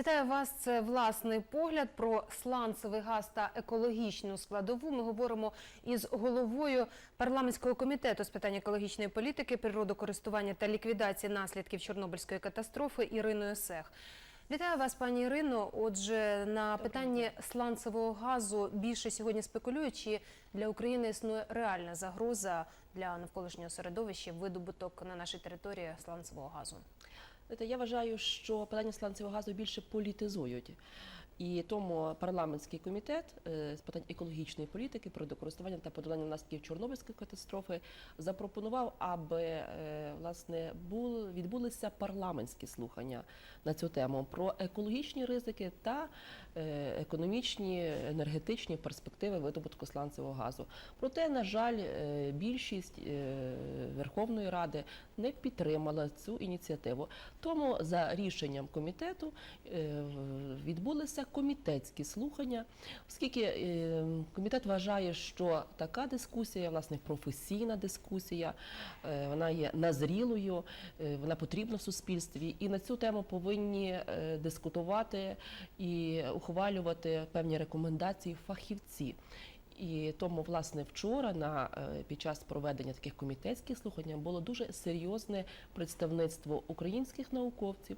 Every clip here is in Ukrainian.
Вітаю вас. Це власний погляд про сланцевий газ та екологічну складову. Ми говоримо із головою парламентського комітету з питань екологічної політики, природокористування та ліквідації наслідків Чорнобильської катастрофи Іриною Сех. Вітаю вас, пані Ірино. Отже, на питанні сланцевого газу більше сьогодні спекулюють, чи для України існує реальна загроза для навколишнього середовища видобуток на нашій території сланцевого газу. Знаєте, Я вважаю, що питання сланцевого газу більше політизують. І тому парламентський комітет е, з питань екологічної політики, природокористування та подолання наслідків Чорнобильської катастрофи запропонував, аби е, власне бул, відбулися парламентські слухання на цю тему про екологічні ризики та е, економічні енергетичні перспективи видобутку сланцевого газу. Проте, на жаль, більшість Верховної Ради не підтримала цю ініціативу. Тому за рішенням комітету відбулися комітетські слухання, оскільки е, комітет вважає, що така дискусія, власне, професійна дискусія, е, вона є назрілою, е, вона потрібна в суспільстві, і на цю тему повинні дискутувати і ухвалювати певні рекомендації фахівці. І тому, власне, вчора на під час проведення таких комітетських слухань було дуже серйозне представництво українських науковців,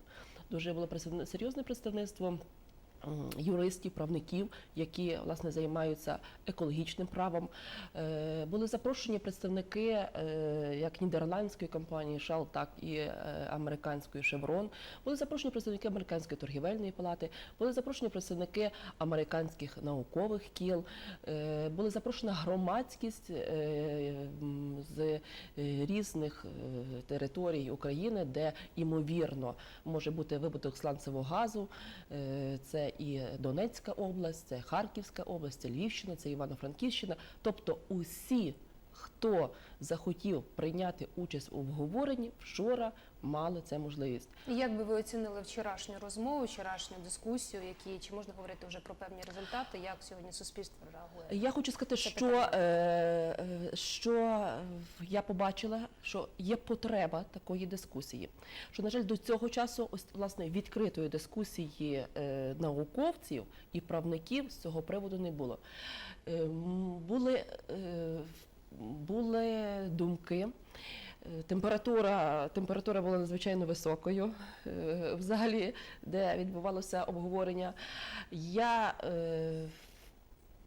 дуже було серйозне представництво. Юристів, правників, які власне займаються екологічним правом, Е, були запрошені представники е, як нідерландської компанії Shell, так і е, американської Chevron. Були запрошені представники американської торгівельної палати, були запрошені представники американських наукових кіл, були запрошена громадськість з різних територій України, де ймовірно може бути вибуток сланцевого газу. Е, І Донецька область, це Харківська область, це Львівщина, це Івано-Франківщина. Тобто усі, хто захотів прийняти участь у обговоренні, вчора мали це можливість. І Як би ви оцінили вчорашню розмову, вчорашню дискусію, які чи можна говорити вже про певні результати? Як сьогодні суспільство реагує? Я хочу сказати, Це що, питання. е, е, що я побачила, що є потреба такої дискусії. Що, на жаль, до цього часу ось власне відкритої дискусії е, науковців і правників з цього приводу не було. Були, були думки. Е, Температура, температура була надзвичайно високою, е, взагалі, де відбувалося обговорення. Я е,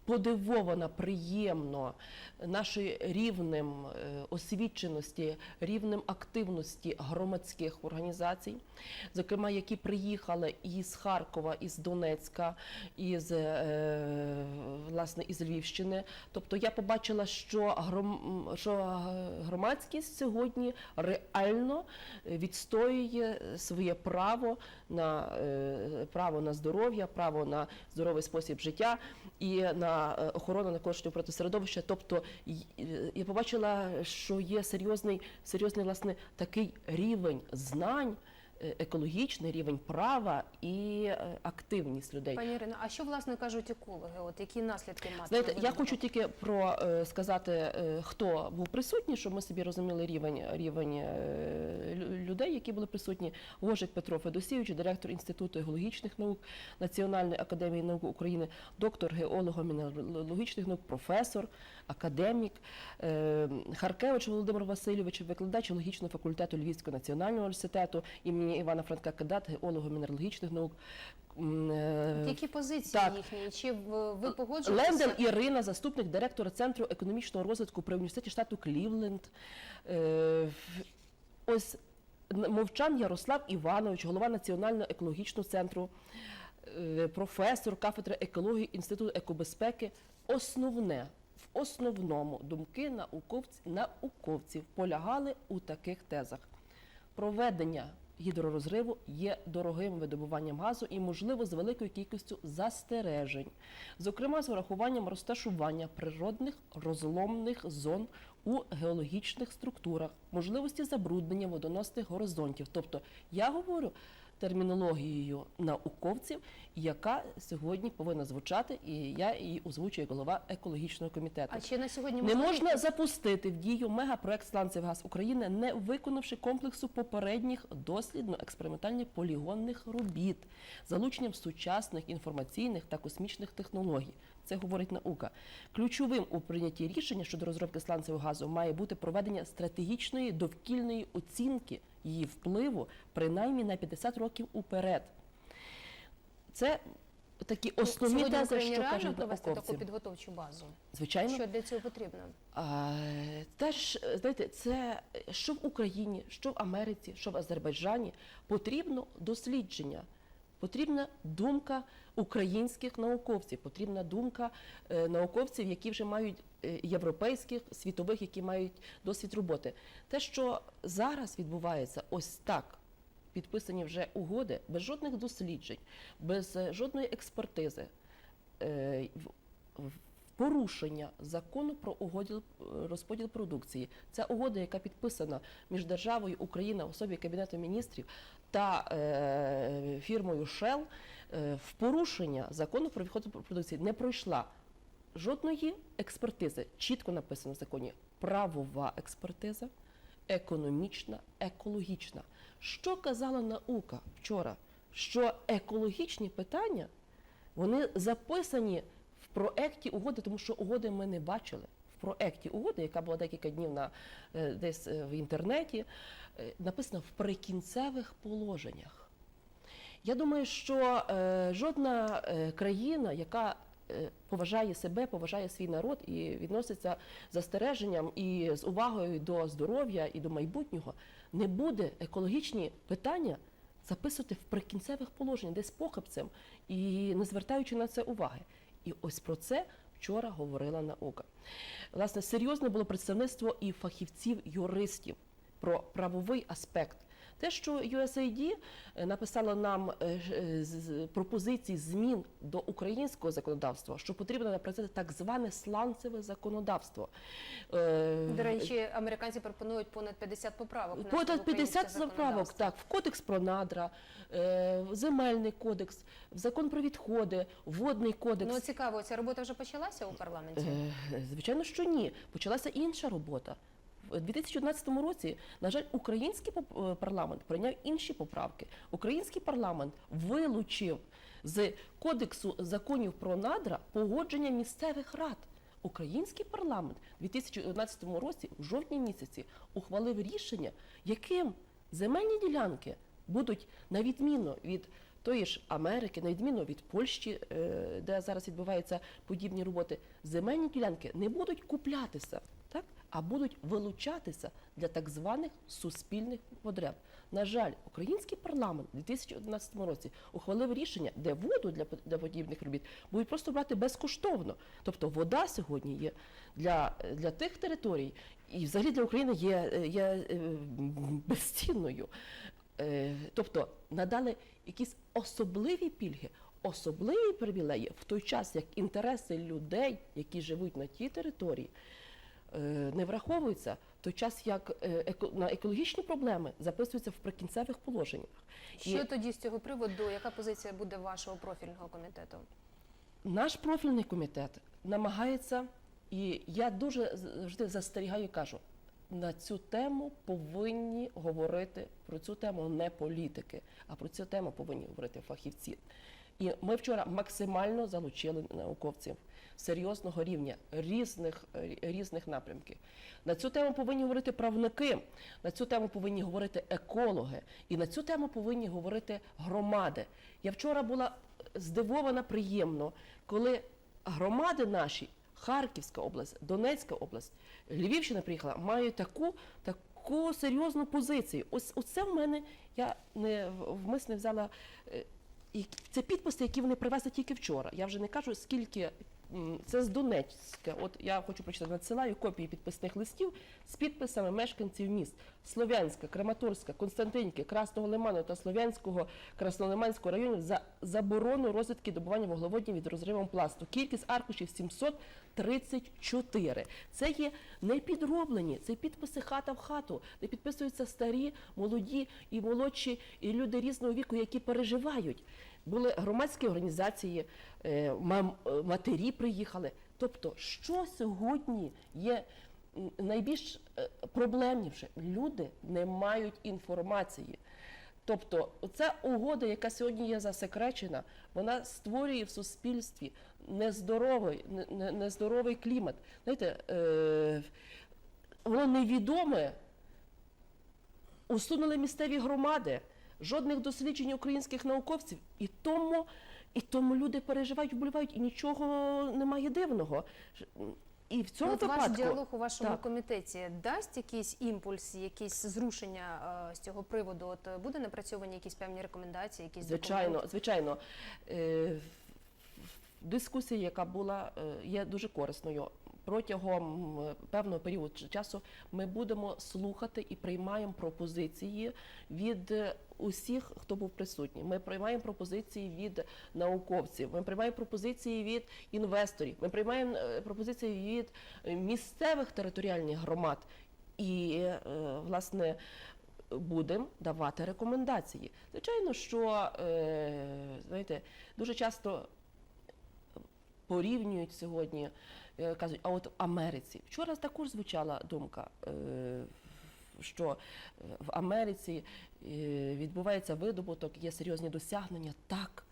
подивована приємно нашою рівнем е, освіченості, рівнем активності громадських організацій, зокрема, які приїхали із Харкова, із Донецька, із е, власне із Львівщини. Тобто я побачила, що гром, що громадськість сьогодні реально відстоює своє право на е, право на здоров'я, право на здоровий спосіб життя і на е, охорону коштів проти середовища. Тобто е, я побачила, що є серйозний, серйозний власне такий рівень знань. Е, Екологічний рівень права і е, активність людей. Пані Ірино, а що власне кажуть екологи? От які наслідки матиме? Знаєте, я хочу тільки про е, сказати, хто був присутній, щоб ми собі розуміли рівень рівень людей, які були присутні. Гожик Петро Федосійович, директор Інституту геологічних наук Національної академії наук України, доктор геолого-мінералогічних наук, професор, академік, Харкевич Володимир Васильович, викладач геологічного факультету Львівського національного університету імені Івана Франка Кадат, геолого-мінералогічних наук. М, е, Які позиції Так. їхні? Чи ви погоджуєтеся? Ленден Ірина, заступник директора Центру економічного розвитку при університеті штату Клівленд. Е, Ось Мовчан Ярослав Іванович, голова Національного екологічного центру, е, професор кафедри екології Інституту екобезпеки. Основне, в основному думки науковців, науковців полягали у таких тезах. Проведення гідророзриву є дорогим видобуванням газу і, можливо, з великою кількістю застережень, зокрема з врахуванням розташування природних розломних зон у геологічних структурах, можливості забруднення водоносних горизонтів. Тобто, я говорю термінологією науковців, яка сьогодні повинна звучати, і я її озвучую як голова екологічного комітету. А чи на сьогодні Не можна запустити в дію мегапроект «Сланцевий газ України, не виконавши комплексу попередніх дослідно-експериментальних полігонних робіт, залученням сучасних інформаційних та космічних технологій. Це говорить наука. Ключовим у прийнятті рішення щодо розробки сланцевого газу має бути проведення стратегічної довкільної оцінки її впливу принаймні на 50 років уперед. Це такі основні Сьогодні тези, що кажуть провести науковці. таку підготовчу базу? Звичайно, Що для цього потрібно? а, теж знаєте, це що в Україні, що в Америці, що в Азербайджані потрібно дослідження, потрібна думка українських науковців, потрібна думка е, науковців, які вже мають е, європейських, світових, які мають досвід роботи. Те, що зараз відбувається, ось так. Підписані вже угоди без жодних досліджень, без е, жодної експертизи, порушення закону про угоділ розподіл продукції. Це угода, яка підписана між державою Україна особі Кабінету міністрів та фірмою Shell, в порушення закону про відход продукції не пройшла жодної експертизи. Чітко написано в законі правова експертиза, економічна, екологічна. Що казала наука вчора? Що екологічні питання вони записані в проекті угоди, тому що угоди ми не бачили. В проекті угоди, яка була декілька днів на е, десь е, в інтернеті, е, написано в прикінцевих положеннях. Я думаю, що е, жодна е, країна, яка е, поважає себе, поважає свій народ і відноситься з застереженням і з увагою до здоров'я і до майбутнього, не буде екологічні питання записувати в прикінцевих положеннях, десь похабцем і не звертаючи на це уваги. І ось про це вчора говорила наука. Власне, серйозне було представництво і фахівців, юристів про правовий аспект. Те, що USAID е, написало нам е, е, пропозиції змін до українського законодавства, що потрібно напрацювати так зване сланцеве законодавство. До речі, американці пропонують понад 50 поправок. Понад 50 заправок, так, в кодекс про надра, в земельний кодекс, в закон про відходи, водний кодекс. Ну цікаво, ця робота вже почалася у парламенті. Звичайно, що ні. Почалася інша робота. В 2011 році, на жаль, український е, парламент прийняв інші поправки. Український парламент вилучив з кодексу законів про надра погодження місцевих рад. Український парламент у 2011 році, в жовтні місяці, ухвалив рішення, яким земельні ділянки будуть на відміну від тої ж Америки, на відміну від Польщі, е, де зараз відбуваються подібні роботи, земельні ділянки не будуть куплятися, а будуть вилучатися для так званих суспільних потреб. На жаль, український парламент у 2011 році ухвалив рішення, де воду для, для подібних робіт будуть просто брати безкоштовно. Тобто вода сьогодні є для, для тих територій, і взагалі для України є, є е, безцінною. Е, Тобто надали якісь особливі пільги, особливі привілеї в той час, як інтереси людей, які живуть на тій території, не враховуються, в той час як е, на екологічні проблеми записуються в прикінцевих положеннях. І Що тоді з цього приводу? Яка позиція буде вашого профільного комітету? наш профільний комітет намагається, і я дуже завжди застерігаю і кажу, на цю тему повинні говорити про цю тему не політики, а про цю тему повинні говорити фахівці. І ми вчора максимально залучили науковців серйозного рівня різних, різних напрямків. На цю тему повинні говорити правники, на цю тему повинні говорити екологи, і на цю тему повинні говорити громади. Я вчора була здивована приємно, коли громади наші, Харківська область, Донецька область, Львівщина приїхала, мають таку, таку серйозну позицію. Ось оце в мене я не вмисне взяла. це підписи, які вони привезли тільки вчора. Я вже не кажу, скільки Це з Донецька. От я хочу прочитати, надсилаю копії підписних листів з підписами мешканців міст Слов'янська, Краматорська, Константинівки, Красного Лиману та Слов'янського Краснолиманського районів за заборону розвідки добування вуглеводнів від розривом пласту. Кількість аркушів 734. Це є не підроблені, це підписи хата в хату, де підписуються старі, молоді і молодші, і люди різного віку, які переживають. Були громадські організації, е, матері приїхали. Тобто, що сьогодні є найбільш е, проблемніше? Люди не мають інформації. Тобто, ця угода, яка сьогодні є засекречена, вона створює в суспільстві нездоровий, не- не- нездоровий клімат. Знаєте, е, воно невідоме. Усунули місцеві громади, жодних досліджень українських науковців. І тому, і тому люди переживають, вболівають, і нічого немає дивного. І в цьому От ваш діалог у вашому Так. комітеті дасть якийсь імпульс, якісь зрушення е, з цього приводу? От е, буде напрацьовані якісь певні рекомендації, якісь Звичайно, документи? звичайно. Е, Дискусія, яка була, е, є дуже корисною. Протягом певного періоду часу ми будемо слухати і приймаємо пропозиції від е, усіх, хто був присутній. Ми приймаємо пропозиції від науковців, ми приймаємо пропозиції від інвесторів, ми приймаємо е, пропозиції від місцевих територіальних громад. І, е, власне, будемо давати рекомендації. Звичайно, що знаєте, дуже часто порівнюють сьогодні, кажуть, а от в Америці. Вчора також звучала думка, е, що е, в Америці е, відбувається видобуток, є серйозні досягнення. Так,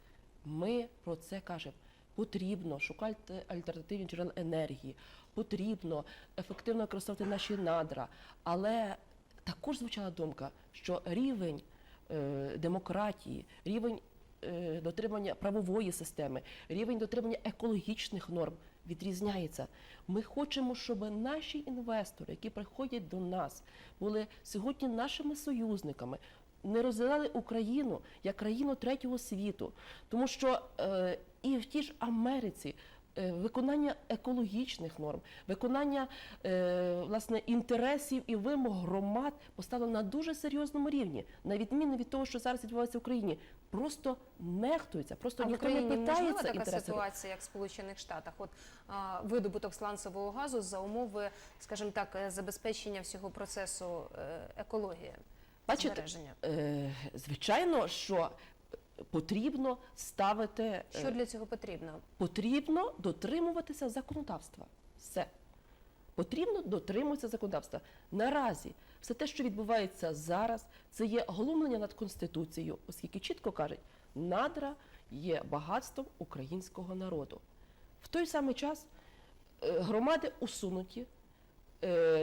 ми про це кажемо. Потрібно шукати альтернативні джерела енергії, потрібно ефективно використовувати наші надра. Але також звучала думка, що рівень е, демократії, рівень е, дотримання правової системи, рівень дотримання екологічних норм відрізняється. Ми хочемо, щоб наші інвестори, які приходять до нас, були сьогодні нашими союзниками. Не розділяли Україну як країну третього світу, тому що е, і в тій ж Америці виконання екологічних норм, виконання е, власне інтересів і вимог громад поставлено на дуже серйозному рівні, на відміну від того, що зараз відбувається в Україні. Просто нехтується, просто А ніхто не питається така інтересів. ситуація, як в Сполучених Штатах? От а, видобуток сланцевого газу за умови, скажімо так, е, забезпечення всього процесу е, екології, Бачите. Е, звичайно, що потрібно ставити е, Що для цього потрібно? потрібно дотримуватися законодавства. Все. Потрібно дотримуватися законодавства. Наразі все те, що відбувається зараз, це є глумлення над Конституцією, оскільки чітко кажуть, надра є багатством українського народу. В той самий час е, громади усунуті, е,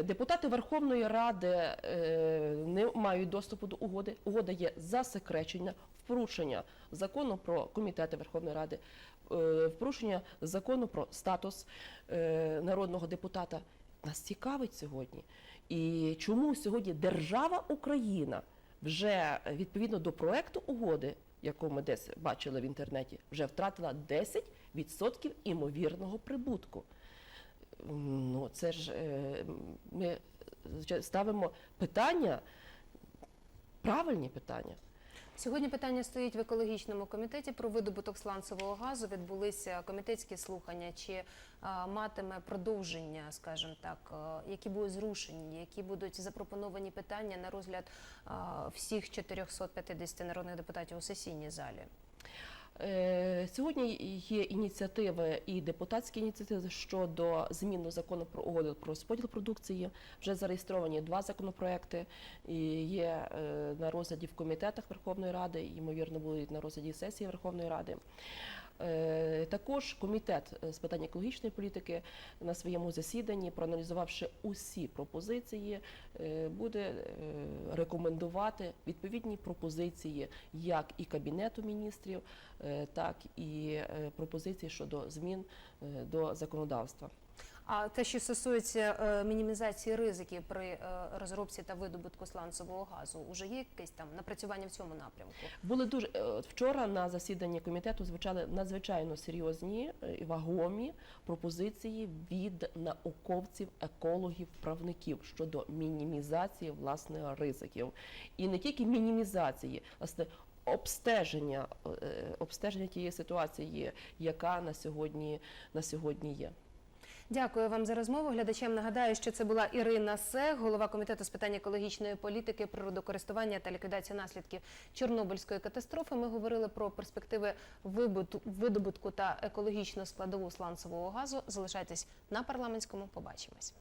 депутати Верховної Ради е, не мають доступу до угоди. Угода є засекречення в закону про комітети Верховної Ради, е, в порушення закону про статус е, народного депутата. Нас цікавить сьогодні. І чому сьогодні держава Україна вже е, відповідно до проекту угоди, яку ми десь бачили в інтернеті, вже втратила 10% імовірного прибутку. Ну, це ж е, ми ставимо питання, правильні питання. Сьогодні питання стоїть в екологічному комітеті про видобуток сланцевого газу. Відбулися комітетські слухання. Чи а, матиме продовження, скажімо так, а, які будуть зрушені, які будуть запропоновані питання на розгляд а, всіх 450 народних депутатів у сесійній залі? Е, Сьогодні є ініціативи і депутатські ініціативи щодо зміни закону про угоду про розподіл продукції. Вже зареєстровані два законопроекти. І є е, на розгляді в комітетах Верховної Ради, і, ймовірно, будуть на розгляді сесії Верховної Ради. Е, Також комітет з питань екологічної політики на своєму засіданні, проаналізувавши усі пропозиції, е, буде е, рекомендувати відповідні пропозиції як і кабінету міністрів, так і пропозиції щодо змін до законодавства. А те, що стосується е, мінімізації ризиків при е, розробці та видобутку сланцевого газу, уже є якесь там напрацювання в цьому напрямку? Були дуже е, вчора на засіданні комітету звучали надзвичайно серйозні і вагомі пропозиції від науковців, екологів, правників щодо мінімізації власне ризиків, і не тільки мінімізації, власне. Обстеження, обстеження тієї ситуації, яка на сьогодні, на сьогодні є. Дякую вам за розмову. Глядачам нагадаю, що це була Ірина Се, голова комітету з питань екологічної політики, природокористування та ліквідації наслідків Чорнобильської катастрофи. Ми говорили про перспективи видобутку та екологічну складову сланцевого газу. Залишайтесь на парламентському. Побачимось.